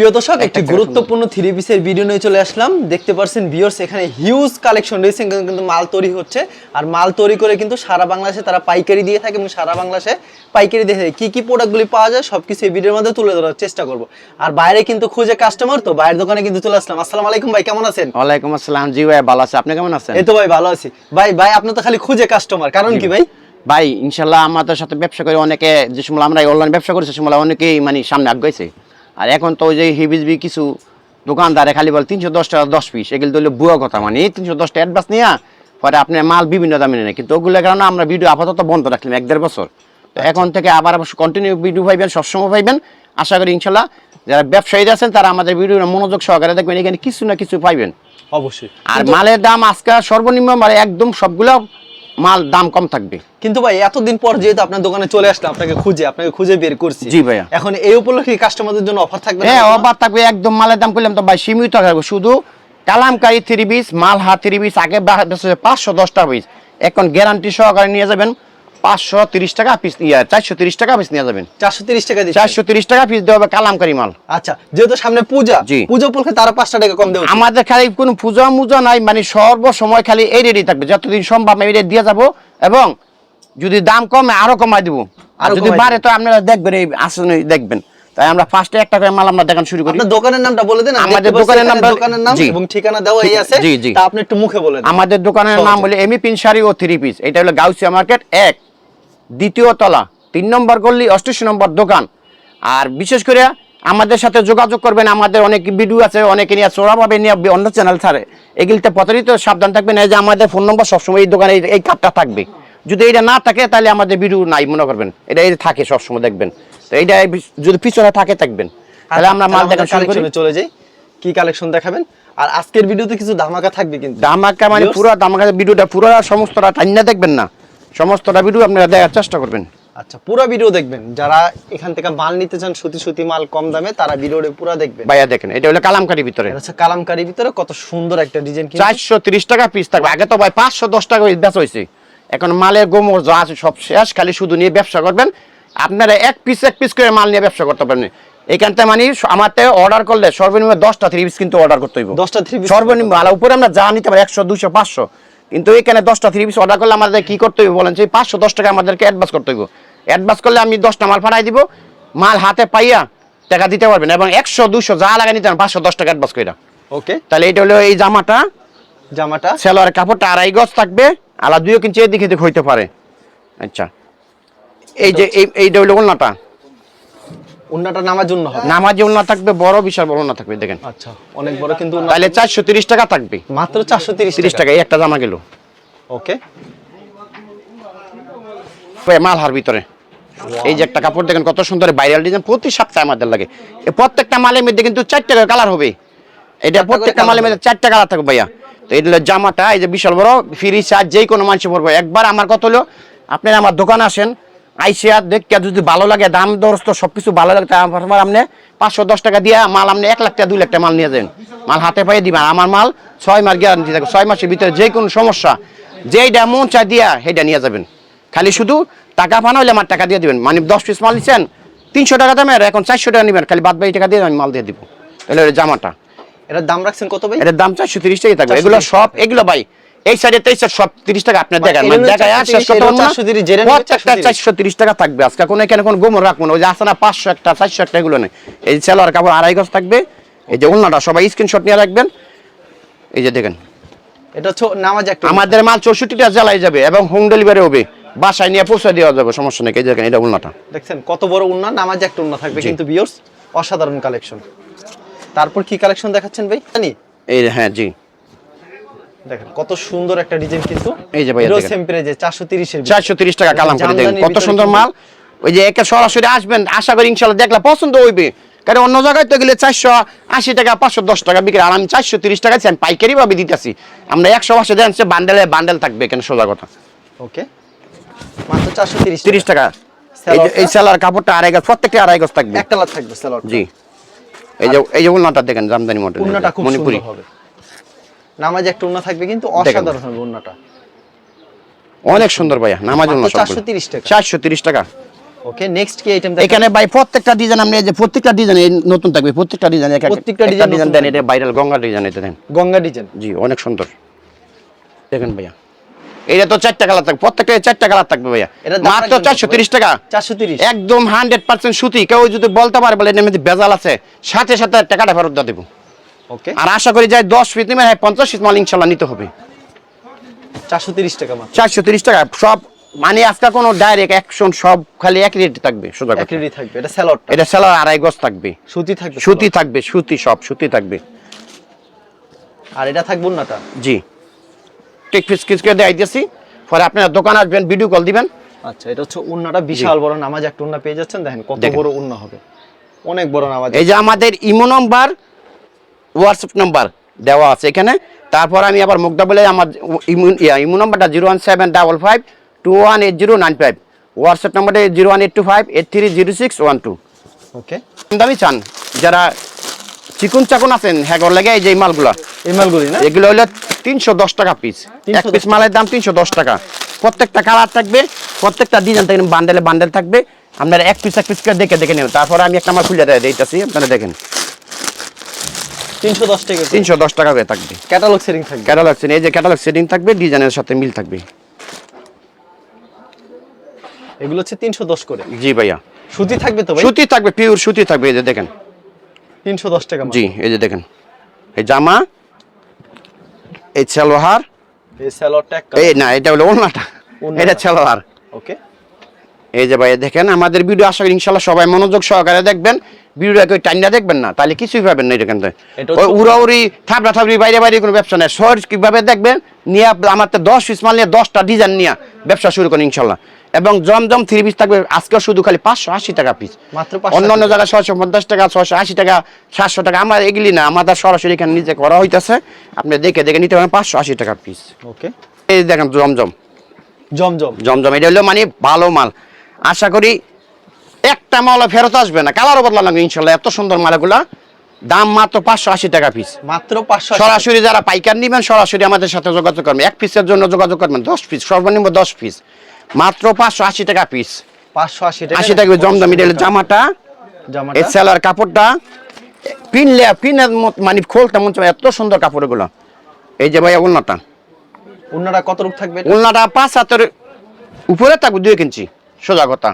প্রিয় দর্শক একটি গুরুত্বপূর্ণ থ্রি পিসের ভিডিও নিয়ে চলে আসলাম। দেখতে পাচ্ছেন ভিউয়ার্স এখানে হিউজ কালেকশন রয়েছে কিন্তু- মাল তৈরি হচ্ছে। আর মাল তৈরি করে কিন্তু সারা বাংলাদেশে তারা পাইকারি দিয়ে থাকে এবং সারা বাংলাদেশে পাইকারি দিয়ে থাকে। কি কি প্রোডাক্টগুলি পাওয়া যায় সবকিছু এই ভিডিওর মধ্যে তুলে ধরার চেষ্টা করব। আর বাইরে কিন্তু খুঁজে কাস্টমার তো বাইরের দোকানে কিন্তু চলে আসলাম। আসসালামু আলাইকুম ভাই কেমন আছেন? ওয়ালাইকুম আসসালাম। জি ভাই ভালো আছে। আপনি কেমন আছেন? এই তো ভাই ভালো আছি। ভাই ভাই আপনি তো খালি খুঁজে কাস্টমার কারণ কি ভাই। ভাই? ইনশাল্লাহ আমাদের সাথে ব্যবসা করে অনেকে যে সময় আমরা অনলাইন ব্যবসা করেছি সে সময় অনেকেই মানে সামনে আগাইছে আর এখন তো ওই যে হিবিজবি কিছু দোকানদারে খালি বলে তিনশো দশ টাকা দশ পিস এগুলো তো বুয়া কথা মানে। এই তিনশো দশটা অ্যাডভান্স নিয়ে পরে আপনার মাল বিভিন্ন দামে নেয় কিন্তু ওগুলোর কারণে আমরা ভিডিও আপাতত বন্ধ রাখলাম এক দেড় বছর। তো এখন থেকে আবার কন্টিনিউ ভিডিও পাইবেন সবসময় পাইবেন আশা করি ইনশাল্লাহ যারা ব্যবসায়ীরা আছেন তারা আমাদের ভিডিও মনোযোগ সহকারে দেখবেন এখানে কিছু না কিছু পাইবেন। অবশ্যই। আর মালের দাম আজকে সর্বনিম্ন মানে একদম সবগুলো মাল দাম কম থাকবে। কিন্তু ভাই এতদিন পর যেহেতু আপনার দোকানে চলে আসলাম আপনাকে খুঁজে আপনাকে খুঁজে বের করছি। জি ভাইয়া। এখন এই উপলক্ষে কাস্টমারদের জন্য অফার থাকবে হ্যাঁ অফার থাকবে একদম মালের দাম করলাম তো ভাই সীমিত থাকবে শুধু কালামকারী থ্রি পিস মাল হা থ্রি পিস আগে পাঁচশো দশটা পিস এখন গ্যারান্টি সহকারে নিয়ে যাবেন। পাঁচশো তিরিশ টাকা পিস চারশো তিরিশ টাকা পিস নিয়ে যাবেন। চারশো তিরিশ টাকা চারশো তিরিশ টাকা পিস দেওয়া হবে কালামকারি মাল। আচ্ছা যেহেতু সামনে পূজা জি। পূজা উপলক্ষে তারা পাঁচটা টাকা কম দেবে আমাদের খালি কোনো পূজা মুজা নাই মানে সর্বসময় খালি এই রেডি থাকবে। যতদিন সম্ভব আমি দিয়ে যাব এবং যদি দাম কমে আরও কমাই দিব। আর যদি বাড়ে তো আপনারা দেখবেন এই আসলে দেখবেন। তাই আমরা ফার্স্টে একটা করে মাল আমরা দেখান শুরু করি। আপনার দোকানের নামটা বলে দেন আমি আমাদের দোকানের নামটা- দোকানের নাম এবং ঠিকানা দেওয়া এই আছে। জি, জি। তা আপনি একটু মুখে বলে দেন। আমাদের দোকানের নাম। বলে এমি পিন শাড়ি ও থ্রি পিস এটা হলো গাউসিয়া মার্কেট এক। দ্বিতীয় তলা তিন নম্বর গল্লি অষ্টাশি নম্বর দোকান। আর বিশেষ করে আমাদের সাথে যোগাযোগ করবেন আমাদের অনেক ভিডিও আছে অনেকে নিয়ে চোরাভাবে নিয়ে অন্য চ্যানেল ছাড়ে। এগুলিতে প্রতারিত সাবধান থাকবেন এই যে আমাদের ফোন নম্বর সবসময় এই দোকানে এই- কার্ডটা থাকবে। যদি এটা না থাকে তাহলে আমাদের ভিডিও নাই মনে করবেন। এটা এই থাকে সবসময় দেখবেন। তো এইটা এই- যদি পিছনে থাকে থাকবেন তাহলে আমরা মাল দেখা শুরু করি। চলে যাই। কি কালেকশন দেখাবেন? আর আজকের ভিডিওতে কিছু ধামাকা থাকবে কিন্তু। দামাকা মানে? পুরো দামাকা ভিডিওটা পুরো সমস্তটা টাইনা দেখবেন না। সমস্তটা ভিডিও আপনারা দেখার চেষ্টা করবেন। আচ্ছা পুরো ভিডিও দেখবেন। যারা এখান থেকে মাল নিতে চান সুতি সুতি মাল কম দামে তারা ভিডিওটা পুরো দেখবেন। ভাইয়া দেখেন এটা হলো কালামকারি ভিতরে। আচ্ছা হচ্ছে কালামকারীর ভিতরে কত সুন্দর একটা ডিজাইন কিন্তু। চারশো তিরিশ টাকা পিস থাকবে। আগে তো ভাই পাঁচশো দশ টাকা বেচা হয়েছে এখন মালের গোমর যা আছে সব শেষ খালি শুধু নিয়ে ব্যবসা করবেন। আপনারা এক পিস এক পিস করে মাল নিয়ে ব্যবসা করতে পারবেন। এখানটা মানে আমার অর্ডার করলে সর্বনিম্ন দশটা থ্রি পিস কিন্তু অর্ডার করতে হইব। দশটা থ্রি পিস সর্বনিম্ন উপরে আমরা যা নিতে পারি একশো দুশো পাঁচশো। কিন্তু এখানে দশটা থ্রি পিস অর্ডার করলে আমাদের কি করতে হবে বলেন? সেই পাঁচশো দশ টাকা আমাদেরকে অ্যাডভান্স করতে হইব। অ্যাডভান্স করলে আমি দশটা মাল পাঠাই দিব মাল হাতে পাইয়া টাকা দিতে পারবেন এবং একশো দুশো যা লাগা নিতে পাঁচশো দশ টাকা অ্যাডভান্স করে ওকে তাহলে এটা হলো এই জামাটা। জামাটা? সেলোয়ারের কাপড়টা আড়াই গজ থাকবে আলাদা দুইও কিঞ্চি এদিকে এদিকে হইতে পারে। আচ্ছা। এই যে এই এইটা হলো ওলনাটা উন্নাটা নামার জন্য হবে। ওলনা থাকবে বড় বিশাল বড় থাকবে দেখেন। আচ্ছা অনেক বড় কিন্তু তাহলে টাকা থাকবে। মাত্র চারশো তিরিশ তিরিশ টাকা। এই একটা জামা গেল। ওকে। মালহার ভিতরে। এই যে একটা কাপড় দেখেন কত সুন্দর ভাইরাল ডিজাইন প্রতি সপ্তাহে আমাদের লাগে। এই প্রত্যেকটা মালের মধ্যে কিন্তু চারটা কালার হবে। এটা প্রত্যেকটা মালের মধ্যে চারটা কালার থাকবে ভাইয়া। তো এটা জামাটা এই যে বিশাল বড় ফ্রি চার্জ যেই কোনো মানুষ পড়বে একবার আমার কত হলো আপনারা আমার দোকান আসেন আইসিয়া দেখতে যদি ভালো লাগে দাম দরস্ত সব কিছু ভালো লাগে আমার আপনি পাঁচশো দশ টাকা দিয়ে মাল আপনি এক লাখ টাকা দুই লাখ টাকা মাল নিয়ে যাবেন মাল হাতে পায়ে দিবেন। আমার মাল ছয় মাস গ্যারান্টি থাকবে। ছয় মাসের ভিতরে যে কোনো সমস্যা যেইটা মন চা দিয়া সেইটা নিয়ে যাবেন। খালি শুধু টাকা পান হইলে আমার টাকা দিয়ে দিবেন। মানে দশ পিস মাল নিচ্ছেন তিনশো টাকা দামের এখন চারশো টাকা নেবেন। খালি বাদ বাকি টাকা দিয়ে আমি মাল দিয়ে দিব। তাহলে জামাটা। এটার দাম রাখছেন কত ভাই? এটার দাম চারশো তিরিশ টাকাই থাকবে। এগুলো সব এগুলো ভাই এই সাইডে তেইশ সব তিরিশ টাকা আপনি দেখেন মানে দেখায় আর 430, শেষ করতে এগুলো পারব না। 430, যেটা নেবে প্রত্যেকটা চারশো তিরিশ। টাকা থাকবে। আজকে কোনো এখানে কোনো গোমর রাখব না। ওই যে আছে না পাঁচশো একটা চারশো একটা এগুলো নেই। এই সেলোয়ার কাপড় আড়াই গজ থাকবে। এই যে সবাই স্ক্রিনশট নিয়ে রাখবেন। এই যে দেখেন। এটা নামাজ একটা আমাদের মাল চৌষট্টিটা জেলায় যাবে এবং হোম ডেলিভারি হবে। বাসায় নিয়ে পৌঁছে দেওয়া যাবে সমস্যা নেই। এই দেখেন এটা উন্নাটা দেখছেন কত বড় উন্না নামাজ একটা উন্না থাকবে কিন্তু বিয়র্স অসাধারণ কালেকশন তারপর কি কালেকশন দেখাচ্ছেন ভাই? জানি। এই হ্যাঁ জি। দেখেন কত সুন্দর একটা ডিজাইন কিন্তু এই যে। সেম প্রাইজে 430 এর চারশো তিরিশ টাকা কালাম করে দেখেন কত সুন্দর মাল। ওই যে একে সরাসরি আসবেন আশা করি ইনশাল্লাহ দেখলে পছন্দ হইবে। কারণ অন্য জায়গায় তো গেলে চারশো আশি টাকা পাঁচশো দশ টাকা বিক্রি আর আমি চারশো তিরিশ টাকা আমি পাইকারি ভাবে দিতেছি। আমরা একশো পাঁচশো দেন সে বান্ডেলে বান্ডেল থাকবে এখানে সোজা কথা। ওকে মাত্র 430 তিরিশ টাকা। এই সেলার কাপড়টা আড়াই গজ প্রত্যেকটা আড়াই গজ থাকবে। একটা লাট থাকবে সালোয়ার জি। এই যে এই যে উন্নাটা দেখেন জামদানি মডেল উন্নাটা খুব সুন্দর হবে। নামাজ একটা উন্না থাকবে কিন্তু অসাধারণ হবে উন্নাটা। অনেক সুন্দর ভাইয়া নামাজ উন্না মাত্র 430 টাকা। চারশো তিরিশ টাকা। ওকে নেক্সট কি আইটেম এখানে ভাই প্রত্যেকটা ডিজাইন আপনি যে প্রত্যেকটা ডিজাইন নতুন থাকবে প্রত্যেকটা ডিজাইন প্রত্যেকটা design ডিজাইন দেন এটা ভাইরাল গঙ্গা ডিজাইন এটা দেন। গঙ্গা ডিজাইন জি অনেক সুন্দর। দেখেন ভাইয়া। এটা তো চারটা কালার থাকবে প্রত্যেকটা চারটা কালার থাকবে ভাইয়া। মাত্র চারশো তিরিশ টাকা। চারশো তিরিশ। একদম হান্ড্রেড পার্সেন্ট সুতি। কেউ যদি বলতে পারে বলে এর মধ্যে বেজাল আছে সাথে সাথে টাকাটা ফেরত দিয়ে দেবো। ওকে আর আশা করি যাই দশ পিস নেবেন হ্যাঁ পঞ্চাশ পিস মাল ইনশাল্লাহ নিতে হবে। চারশো তিরিশ টাকা মাত্র। চারশো তিরিশ টাকা সব মানে আজকে কোনো ডাইরেক্ট অ্যাকশন সব খালি এক রেট থাকবে সোজা এক রেডি থাকবে এটা স্যালোডটা এটা সেলার আড়াই গজ থাকবে। সুতি থাকবে সুতি থাকবে সুতি সব সুতি থাকবে। আর এটা থাকবে উন্নাটা? জি। টেক পিস কিস করে দেয় দিয়েছি। পরে আপনারা দোকান আসবেন ভিডিও কল দিবেন। আচ্ছা এটা হচ্ছে উন্নাটা বিশাল বড় নামাজ একটা উন্না পেয়ে যাচ্ছেন দেখেন কত বড় উন্না হবে। অনেক বড় নামাজ। এই যে আমাদের ইমো নম্বর হোয়াটসঅ্যাপ নাম্বার দেওয়া আছে এখানে। তারপর আমি আবার মুগ্ধা বলে আমার ইমো ইয়া, ইমো নাম্বারটা zero one seven double five two one eight zero nine five WhatsApp নাম্বারটা zero one eight two five eight three zero six one two okay দামি চান। যারা চিকুন চাকুন আছেন হ্যাঁ লাগে এই যে মালগুলা। এই মালগুলি না? এগুলো হলো তিনশো দশ টাকা পিস এক পিস মালের দাম তিনশো দশ টাকা। প্রত্যেকটা কালার থাকবে প্রত্যেকটা ডিজাইন থাকবে বান্ডেলে বান্ডেল থাকবে। আপনারা এক পিস এক পিস করে দেখে দেখে নেবেন। তারপরে আমি একটা আমার খুলে দেয় দিতেছি আপনারা দেখেন। তিনশো দশ টাকা তিনশো দশ টাকা করে থাকবে। ক্যাটালগ সেটিং থাকবে। ক্যাটালগ এই যে ক্যাটালগ সেটিং থাকবে ডিজাইনের সাথে মিল থাকবে। এগুলো হচ্ছে তিনশো দশ করে। জি ভাইয়া। সুতি থাকবে তো ভাই? সুতি থাকবে পিওর সুতি থাকবে এই যে দেখেন। তিনশো দশ টাকা জি এই যে দেখেন। এই জামা এই সালোয়ার এই স্যালোডটা এক এই না এটা হলো ওনাটা ওড়নাটা। এটা সালোয়ার। ওকে এই যে ভাই দেখেন আমাদের ভিডিও আশা করি ইনশাল্লাহ সবাই মনোযোগ সহকারে দেখবেন। ভিডিওটা কেউ টাইনা দেখবেন না তাহলে কিছুই পাবেন না এটা ওই হচ্ছে- উড়াউড়ি থাবড়া থাবড়ি বাইরে বাইরে কোনো ব্যবসা নেই। শহর কীভাবে দেখবেন নিয়ে আমার তো দশ পিস মাল নিয়ে দশটা ডিজাইন নিয়ে ব্যবসা শুরু করেন ইনশাল্লাহ। এবং জমজম থ্রি পিস থাকবে আজকে শুধু খালি পাঁচশো আশি টাকা পিস মাত্র 580 অন্য অন্য জায়গায় ছয়শো পঞ্চাশ টাকা ছয়শো আশি টাকা সাতশো টাকা আমার এগুলি না আমাদের সরাসরি এখানে নিজে করা হইতেছে। আপনি দেখে দেখে নিতে পারেন পাঁচশো আশি টাকা পিস ওকে এই দেখেন জমজম। জমজম। জমজম এটা হলো মানে ভালো মাল। আশা করি একটা মালও ফেরত আসবে না। কালারও বদলা লাগবে ইনশাল্লাহ এত সুন্দর মালগুলা। দাম মাত্র পাঁচশো আশি টাকা পিস মাত্র পাঁচশো সরাসরি যারা পাইকার নেবেন সরাসরি আমাদের সাথে যোগাযোগ করবেন। এক পিসের জন্য যোগাযোগ করবেন দশ পিস সর্বনিম্ন দশ পিস মাত্র পাঁচশো আশি টাকা পিস পাঁচশো আশি টাকা আশি টাকা হলো জামাটা এই সেলার কাপড়টা। পিনলে পিনের মানে খোলতে মন এত সুন্দর কাপড় এগুলো এই যে ভাই উন্নতা উন্নাটা কত রূপ থাকবে উন্নাটা পাঁচ হাতের উপরে থাকবে দুই ইঞ্চি। সোজা কথা।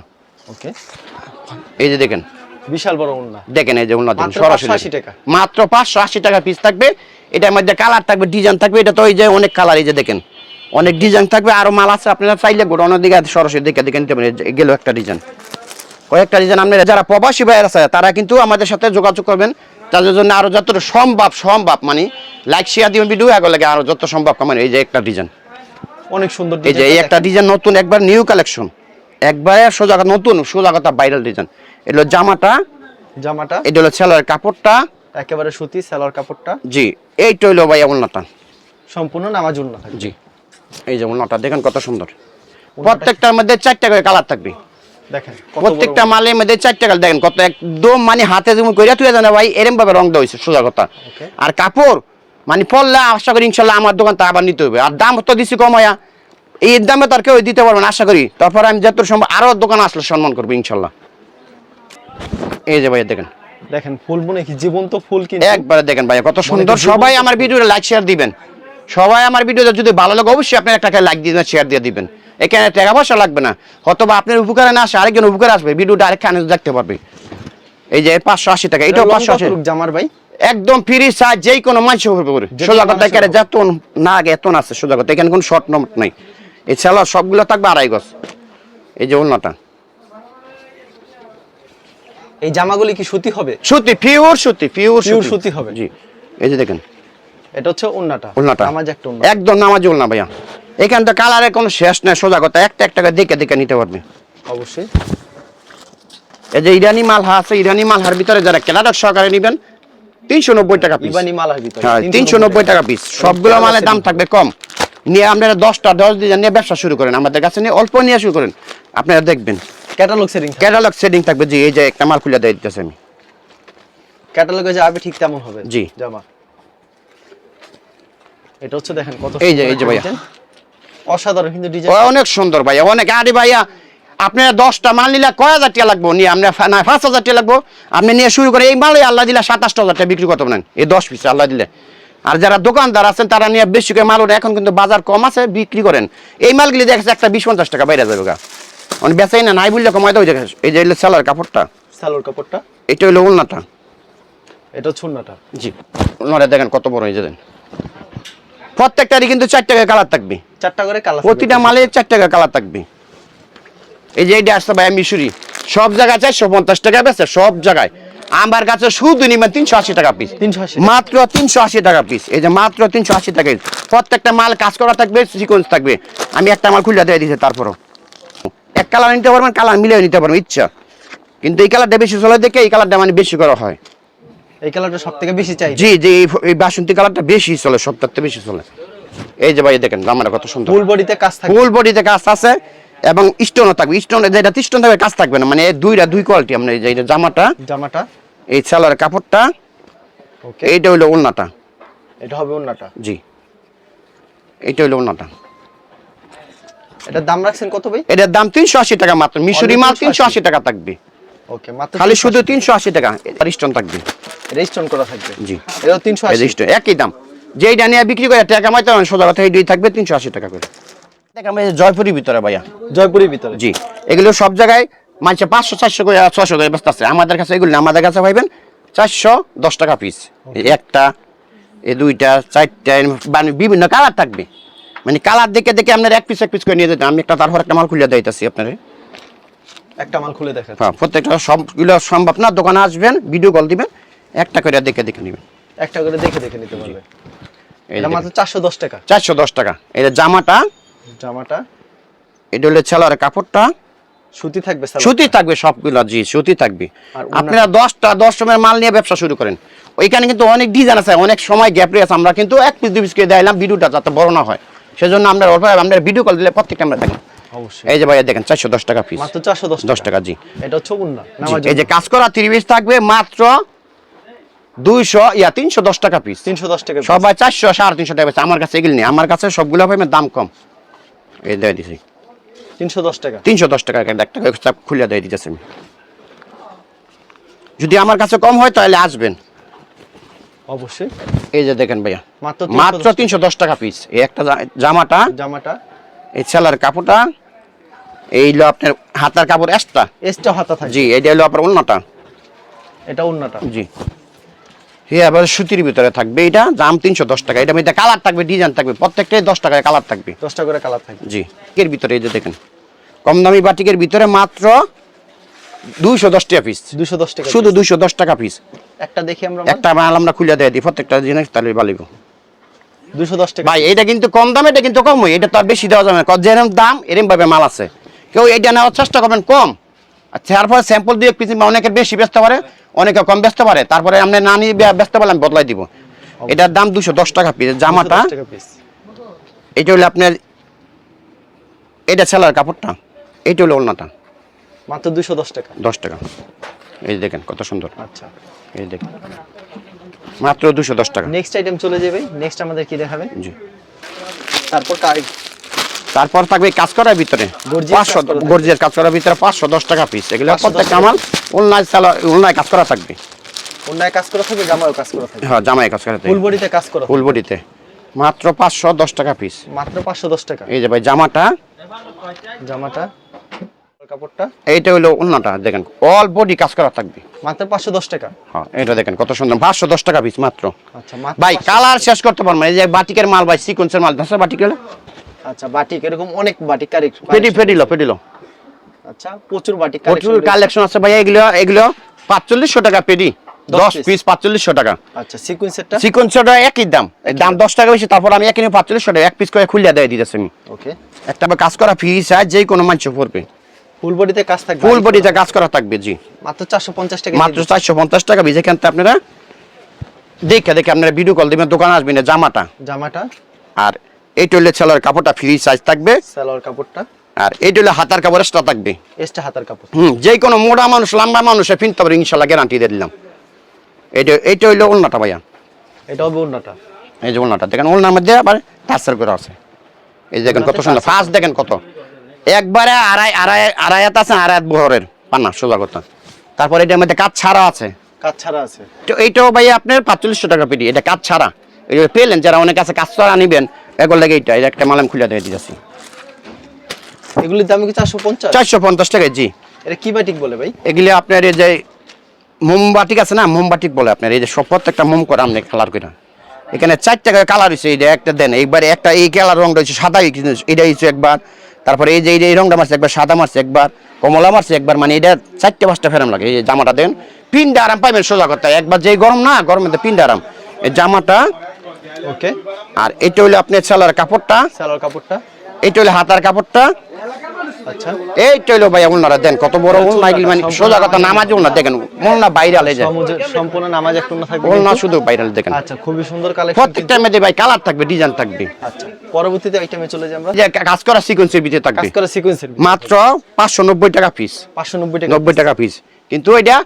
ওকে এই যে দেখেন। বিশাল বড় উন্না দেখেন এই যে উন্নত মাত্র সরাসরি টাকা। মাত্র পাঁচশো আশি টাকা পিস থাকবে। এটার মধ্যে কালার থাকবে ডিজাইন থাকবে। এটা তো এই যে অনেক কালার এই যে দেখেন। অনেক ডিজাইন থাকবে আরও মাল আছে আপনারা চাইলে গোডাউনের দিকে সরাসরি দেখে দেখে নিতে পারেন। গেল একটা ডিজাইন কয়েকটা ডিজাইন আপনারা যারা প্রবাসী ভাইয়ের আছে তারা কিন্তু আমাদের সাথে যোগাযোগ করবেন। তাদের জন্য আরও যত সম্ভব সম্ভব মানে লাইক শেয়ার দিবেন ভিডিও আগে লাগে আরও যত সম্ভব মানে এই যে একটা ডিজাইন অনেক সুন্দর এই যে এই একটা ডিজাইন নতুন একবার নিউ কালেকশন একবারে সোজা নতুন সোজা কথা ভাইরাল ডিজাইন এটা হলো জামাটা। জামাটা। এটা হলো ছেলের কাপড়টা। একেবারে সুতি সালোয়ার কাপড়টা। জি এইটা হইল ভাই উন্নতা সম্পূর্ণ নামাজ উন্না জি এই যে উন্নতা দেখেন কত সুন্দর। প্রত্যেকটার মধ্যে চারটা করে কালার থাকবে। দেখেন প্রত্যেকটা মালের মধ্যে চারটা কালার দেখেন কত একদম মানে হাতে যেমন কইরা তুই জানা ভাই এরম ভাবে রং দেওয়া হয়েছে সোজা কথা. আর কাপড় মানে পড়লে আশা করি ইনশাল্লাহ আমার দোকান তা আবার নিতে হবে আর দাম তো দিছি কম কমায়া এই দামে তো আর কেউ দিতে পারবে না আশা করি। তারপর আমি যত সম্ভব আরও দোকান আসলে সম্মান করব ইনশাল্লাহ। এই যে ভাই দেখেন। দেখেন ফুল বুনে কি জীবন্ত ফুল কি একবারে দেখেন ভাই কত সুন্দর। সবাই আমার ভিডিওটা লাইক শেয়ার দিবেন। সবাই আমার ভিডিওটা যদি ভালো লাগে অবশ্যই আপনার একটা লাইক দিবেন শেয়ার দিয়ে দিবেন। এখানে টাকা পয়সা লাগবে না। হয়তো বা আপনার উপকারে না আসে আরেকজন উপকারে আসবে। ভিডিওটা আরেকখানে দেখতে পারবে। এই যে পাঁচশো আশি টাকা এটাও পাঁচশো আশি। জামার ভাই। একদম ফ্রি চার্জ যেই কোনো মানুষ সোজা কথা যত না আগে এত আছে সোজা কথা। এখানে কোনো শর্ট নম্বর নাই। এই ছেলা সবগুলো থাকবে আড়াই গজ। এই যে অন্যটা এই জামাগুলি কি সুতি হবে? সুতি পিওর সুতি পিওর সুতি। হবে। জি। এই যে দেখেন। এটা হচ্ছে উন্নাটা উন্নাটা নামাজ একটা উন্না একদম নামাজি না ভাইয়া। এখান তো কালারের কোনো শেষ নাই সোজা কথা। একটা একটা দেখে দেখে নিতে পারবে। অবশ্যই। এই যে ইরানি মালহা আছে ইরানি মালহার ভিতরে যারা কেনারক সহকারে নেবেন তিনশো নব্বই টাকা পিস ইবানি মালার ভিতরে হ্যাঁ তিনশো নব্বই টাকা পিস সবগুলো মালের দাম থাকবে কম। নিয়ে আপনারা দশটা দশ দিন নিয়ে ব্যবসা শুরু করেন আমাদের কাছে নিয়ে অল্প নিয়ে শুরু করেন। আপনারা দেখবেন। ক্যাটালগ সেটিং ক্যাটালগ সেটিং থাকবে জি এই যে একটা মাল খুলে দিয়ে দিতেছে আমি। ক্যাটালগে যে আবে ঠিক তেমন হবে। জি। জামা। এটা হচ্ছে দেখেন কত এই যে- এই যে ভাইয়া। অসাধারণ কিন্তু ডিজাইন অনেক সুন্দর ভাইয়া অনেক। আরে ভাইয়া আপনার দশটা মাল নিলে কয় হাজার টাকা লাগবো? নিয়ে আপনি ফা- না পাঁচ হাজার টাকা লাগবো। আপনি নিয়ে শুরু করে এই মালে আল্লাহ দিলে সাতাশ হাজার টাকা বিক্রি করতে পারেন। এই দশ পিস আল্লাহ দিলে। আর যারা দোকানদার আছেন তারা নিয়ে বেশি করে মাল ওঠে। এখন কিন্তু বাজার কম আছে বিক্রি করেন। এই মালগুলি দেখেছে একটা বিশ পঞ্চাশ টাকা বাইরে যাবে গা। মানে বেচাই না নাই বললে কমাই দেখেছে এই যে হলো সেলার কাপড়টা। সালোয়ার কাপড়টা? এটা হলো উলনাটা এটা ছুন্নাটা জি। উলনাটা দেখেন কত বড় হয়েছে দেন প্রত্যেকটারই কিন্তু চার টাকা কালার থাকবে। চারটা করে কালার প্রতিটা মালে চার টাকা কালার থাকবে। এই যে এইটা আসতে ভাই মিশুরি। সব জায়গায় চারশো পঞ্চাশ টাকা বেছে সব জায়গায়। আমার কাছে শুধু নিবেন তিনশো আশি টাকা পিস 380 মাত্র তিনশো আশি টাকা পিস এই যে মাত্র তিনশো আশি টাকা। প্রত্যেকটা মাল কাজ করা থাকবে সিকোয়েন্স থাকবে। আমি একটা মাল খুলে দিয়ে দিচ্ছি তারপরও। এক কালার নিতে পারবেন কালার মিলিয়ে নিতে পারবেন ইচ্ছা। কিন্তু এই কালারটা বেশি চলে দেখে এই কালারটা মানে বেশি করা হয়। এই কালারটা সব থেকে বেশি চাই। জি জি এই- বাসন্তী কালারটা বেশি চলে সবটাতে বেশি চলে। এই যে ভাই দেখেন জামাটা কত সুন্দর। ফুল বডিতে কাজ থাকে ফুল বডিতে কাজ আছে এবং স্টোনও থাকবে। স্টোন যেটা স্টোন থাকবে কাজ থাকবে না। মানে দুইটা দুই কোয়ালিটি আমরা এই যে জামাটা। জামাটা। এই সেলার কাপড়টা ওকে এইটা হইল ওড়নাটা। এটা হবে ওন্নাটা জি। এইটা হইল ওড়নাটা। এটার দাম রাখছেন কত ভাই? এটার দাম তিনশো আশি টাকা মাত্র। মিশরি মাল 380 তিনশো আশি। টাকা থাকবে। ওকে মাত্র খালি শুধু তিনশো আশি টাকা। আর স্টোন থাকবে। রেজিস্ট্রেশন করা থাকবে? জি। এটা 380 এই যে একই দাম। যেইটা নিয়ে বিক্রি করে টাকা কামাইতে হবে সোজা কথা এইটাই থাকবে তিনশো আশি টাকা করে। দেখ আমরা এই যে জয়পুরের ভিতরে ভাইয়া। জয়পুরের ভিতরে। জি। এগুলো সব জায়গায় মানুষে পাঁচশো চারশো করে ছশো করে ব্যস্ত আছে। আমাদের কাছে এগুলো আমাদের কাছে পাইবেন চারশো দশ টাকা পিস একটা এ দুইটা চারটা মানে বিভিন্ন কালার থাকবে। মানে কালার দেখে দেখে আপনার এক পিস এক পিস করে নিয়ে যেতে আমি একটা তারপর একটা মাল খুলে দিতেছি আপনার। একটা মাল খুলে দেখেন হ্যাঁ প্রত্যেকটা সবগুলো সম্ভব না। দোকানে আসবেন ভিডিও কল দিবেন একটা করে দেখে দেখে নেবেন। একটা করে দেখে দেখে নিতে পারবে। এই এটা মাত্র 410 টাকা। চারশো দশ টাকা। এটা জামাটা জামাটা। এটা হলো ছেলার কাপড়টা। সুতি থাকবে সুতি থাকবে সবগুলো জি সুতি থাকবে। আপনারা দশটা দশ সময়ের মাল নিয়ে ব্যবসা শুরু করেন। ওইখানে কিন্তু অনেক ডিজাইন আছে অনেক সময় গ্যাপ রয়েছে। আমরা কিন্তু এক পিস দুই পিস করে দিলাম ভিডিওটা যাতে বড় না হয়। সেজন্য আমরা অল্প আমরা ভিডিও কল দিলে প্রত্যেকটা আমরা দেখেন এই যে ভাইয়া দেখেন চারশো দশ টাকা পিস মাত্র 410 দশ টাকা। জি। এটা হচ্ছে এই যে কাজ করা তিরিশ থাকবে মাত্র দুইশো ইয়া তিনশো দশ টাকা পিস 310 টাকা সবাই চারশো সাড়ে তিনশো টাকা। আমার কাছে এগুলি নেই। আমার কাছে সবগুলো দাম কম। এই দিয়ে দিছি 310 টাকা। তিনশো দশ টাকা একটা একটা খুলে দিয়ে দিতেছে আমি যদি আমার কাছে কম হয় তাহলে আসবেন। অবশ্যই। এই যে দেখেন ভাইয়া মাত্র মাত্র 310 তিনশো দশ টাকা পিস এই একটা জামাটা জামাটা। এই ছেলার কাপড়টা এই হলো আপনার হাতার কাপড় এক্সট্রা এক্সট্রা হাতা থাকবে জি এটা হলো আপনার অন্যটা এটা উন্নাটা জি। হ্যাঁ সুতির ভিতরে থাকবে এটা দাম তিনশো দশ টাকা। এটা মধ্যে কালার থাকবে ডিজাইন থাকবে প্রত্যেকটাই দশ টাকায় কালার থাকবে। 10 টাকা করে কালার থাকবে। জি এর ভিতরে এই যে দেখেন কম দামি বাটিকের ভিতরে মাত্র দুইশো দশ টাকা পিস 210 টাকা শুধু দুইশো দশ টাকা পিস একটা দেখি আমরা। একটা মাল আমরা খুলে দেয় দিই প্রত্যেকটা জিনিস তাহলে বালিব। 210 টাকা। ভাই এটা কিন্তু কম দাম এটা কিন্তু কম এটা তো আর বেশি দেওয়া যাবে না যেরকম দাম এরকম ভাবে মাল আছে। কেউ এটা নেওয়ার চেষ্টা করবেন কম। আচ্ছা তারপরে স্যাম্পল দিয়ে পিস অনেকে বেশি বেচতে পারে অনেকে কম বেচতে পারে তারপরে আপনি না নিয়ে বে- বেচতে পারলে আমি বদলাই দিব। এটার দাম দুশো দশ টাকা পিস জামাটা 210 টাকা পিস এটা হলো আপনার এটা ছেলার কাপড়টা এটা হলো ওলনাটা। মাত্র 210 টাকা। দশ টাকা। এই দেখেন কত সুন্দর। আচ্ছা। এই দেখেন। মাত্র দুশো দশ টাকা। নেক্সট আইটেম চলে যাবে। নেক্সট আমাদের কি দেখাবেন জি। তারপর কার তারপর থাকবে কাজ করার ভিতরে পাঁচশো। গর্জিয়াস কাজ করার ভিতরে পাঁচশো দশ টাকা পিস এগুলো 510 প্রত্যেকটা। আমার অনলাইন চালা অনলাইন কাজ করা থাকবে। কাজ করা থাকবে জামাও কাজ করা থাকবে। হ্যাঁ জামাই কাজ করা ফুল বডিতে কাজ করা থাকবে। ফুল বডিতে মাত্র পাঁচশো দশ টাকা পিস মাত্র 510 টাকা। এই যে ভাই জামাটা। জামাটা কাপড়টা। এইটা হলো অন্যটা দেখেন অল বডি কাজ করা থাকবে। মাত্র 510 টাকা। হ্যাঁ এটা দেখেন কত সুন্দর পাঁচশো দশ টাকা পিস মাত্র। আচ্ছা ভাই কালার শেষ করতে পারব এই যে বাটিকের মাল ভাই সিকোয়েন্সের মাল ধসা বাটিক হলো। আচ্ছা বাটিক এরকম অনেক বাটিক কারি পেডি ফেডিলো ফেডিলো আচ্ছা প্রচুর বাটিক প্রচুর কালেকশন কালেকশন আছে ভাই এগুলো এগুলো পাঁচচল্লিশশো টাকা পেডি দশ দশ piece। পিস পাঁচচল্লিশশো টাকা। আচ্ছা সিকোয়েন্সেরটা সিকোয়েন্সটা একই দাম দাম দশ টাকা বেশি তারপর আমি একই পাঁচচল্লিশশো টাকা এক পিস করে খুলে দেয় দিতেছি আমি। ওকে একটা কাজ করা ফ্রি চার্জ যেই কোনো মানুষ পড়বে। ফুল বডিতে কাজ থাকবে? ফুল বডিতে কাজ করা থাকবে জি। মাত্র 450 টাকা মাত্র চারশো পঞ্চাশ টাকা ভিজে কেনতে আপনারা দেখে দেখে আপনারা ভিডিও কল দিবেন দোকানে আসবেন না জামাটা। জামাটা? আর এই টইলে ছেলের কাপড়টা ফ্রি সাইজ থাকবে। সালোয়ার কাপড়টা। আর এই টইলে হাতার কাপড় এক্সট্রা থাকবে। এক্সট্রা হাতার কাপড়। হুম যে কোনো মোটা মানুষ লম্বা মানুষে ফিনতে পারে ইনশাল্লাহ গ্যারান্টি দিয়ে দিলাম। এইটা এইটা হইল ওলনাটা ভাইয়া। এটা হবে অন্যটা এই যে ওলনাটা দেখেন ওলনার মধ্যে আবার টার্সেল করে আছে। এই দেখেন কত সুন্দর ফার্স্ট দেখেন কত। একবারে আড়াই আড়াই আড়াই হাত আছে আড়াই হাত বহরের পান্না সোজা কথা। তারপর এটার মধ্যে কাজ ছাড়া আছে। কাজ ছাড়া আছে। তো এইটাও ভাই আপনার পাঁচচল্লিশশো টাকা পেটি এটা কাজ ছাড়া। এই যে পেলেন যারা অনেক আছে কাজ ছাড়া নিবেন এগুলো লাগে এটা একটা মালাম খুলে দিয়ে দিতেছি। এগুলির দাম কি চারশো পঞ্চাশ? চারশো পঞ্চাশ টাকা জি। এটা কি বাটিক বলে ভাই? এগুলি আপনার এই যে মোমবাটিক আছে না মোমবাটিক বলে আপনার এই যে সব প্রত্যেকটা মোম করে আপনি কালার করে এখানে চার টাকা কালার হয়েছে এই যে একটা দেন এইবারে একটা এই কালার রংটা হচ্ছে সাদা এটা হচ্ছে একবার। তারপরে এই যে এই রংটা মারছে একবার সাদা মারছে একবার কমলা মারছে একবার মানে এটা চারটে পাঁচটা ফেরাম লাগে এই যে জামাটা দেন। পিনটা আরাম পাইবেন সোজা কথা একবার যেই গরম না গরমের মধ্যে পিনটা আরাম। এই জামাটা ওকে আর এটা হলো আপনার সেলার কাপড়টা। সালোয়ার কাপড়টা। এটা হলো হাতার কাপড়টা। আচ্ছা। এইটা হলো ভাই উনারা দেন কত বড় উল নাইগিল মানে সোজা কথা নামাজ। উলনা দেখেন উলনা বাইরে আলে যায় সম্পূর্ণ নামাজ একটু না থাকবে উলনা কিন্তু। শুধু বাইরে দেখেন। আচ্ছা খুবই সুন্দর কালেকশন প্রত্যেকটা মধ্যে ভাই কালার থাকবে ডিজাইন থাকবে। আচ্ছা পরবর্তীতে আইটেমে চলে যাই আমরা। কাজ করা সিকোয়েন্সের ভিতরে কাজ করা সিকোয়েন্সের মাত্র পাঁচশো নব্বই টাকা পিস পাঁচশো নব্বই টাকা নব্বই টাকা পিস কিন্তু এটা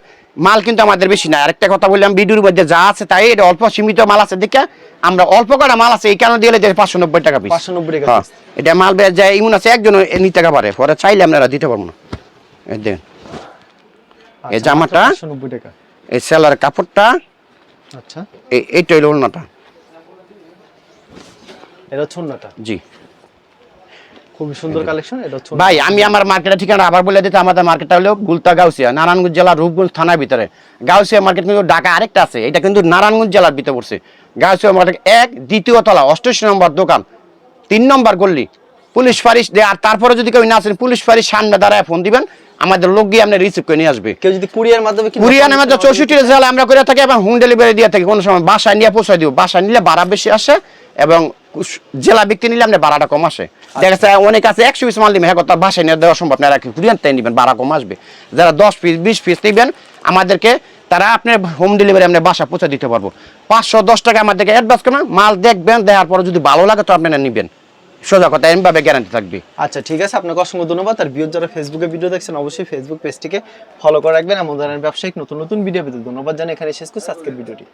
মাল কিন্তু আমাদের বেশি না আরেকটা কথা বললাম ভিডিওর মধ্যে যা আছে তাই এটা অল্প সীমিত মাল আছে। দেখে আমরা অল্প কটা মাল আছে এই কারণে দিয়ে পাঁচশো নব্বই টাকা পিস 590 টাকা হ্যাঁ, এটা মাল যায় এমন আছে একজন নিতে টাকা পারে পরে চাইলে আপনারা দিতে পারব না। এই দেখেন এই আচ্ছা, জামাটা টাকা। এই সেলার কাপড়টা আচ্ছা। এই এইটা হইল ওলনাটা এটা জি। খুবই সুন্দর কালেকশন এটা ভাই আমি আমার মার্কেটের ঠিকানা আবার বলে দিতে আমাদের মার্কেটটা হলো গুলতা গাউসিয়া নারায়ণগঞ্জ জেলার রূপগঞ্জ থানার ভিতরে। গাউসিয়া মার্কেট কিন্তু ঢাকা আরেকটা আছে এটা কিন্তু নারায়ণগঞ্জ জেলার ভিতরে পড়ছে। গাউসিয়া মার্কেট এক দ্বিতীয় তলা অষ্টাশি নম্বর দোকান তিন নম্বর গল্লি পুলিশ ফারিস আর তারপরে যদি কেউ না আসেন পুলিশ ফারিস সামনে দাঁড়ায় ফোন দিবেন আমাদের লোক গিয়ে আপনি রিসিভ করে নিয়ে আসবে। কেউ যদি কুরিয়ার মাধ্যমে কিনতে কুরিয়ানের চৌষট্টি জেলা আমরা করে থাকি এবং হোম ডেলিভারি দিয়ে থাকি কোনো সময় বাসায় নিয়ে পৌঁছায় দিব বাসায় নিলে ভাড়া বেশি আসে এবং জেলা ব্যক্তি নিলে আপনি ভাড়াটা কম আসে। দেখা যাচ্ছে অনেক আছে একশো পিস মাল দিবেন হ্যাঁ তার বাসায় নিয়ে দেওয়া সম্ভব না রাখি কুরিয়ান তাই নেবেন ভাড়া কম আসবে। যারা দশ পিস বিশ পিস নেবেন আমাদেরকে তারা আপনার হোম ডেলিভারি আপনার বাসা পৌঁছে দিতে পারব। পাঁচশো দশ টাকা আমাদেরকে অ্যাডভান্স করবেন মাল দেখবেন দেওয়ার পরে যদি ভালো লাগে তো আপনারা নেবেন। সোজা কথা এমভাবে গ্যারান্টি থাকবে। আচ্ছা ঠিক আছে আপনাকে অসংখ্য ধন্যবাদ। আর ভিউজ যারা ফেসবুকে ভিডিও দেখছেন অবশ্যই ফেসবুক পেজটিকে ফলো করে রাখবেন। এমন ধরনের ব্যবসায়িক নতুন নতুন ভিডিও পেতে ধন্যবাদ জানাই এখানে শেষ করছি আজকের ভিডিওটি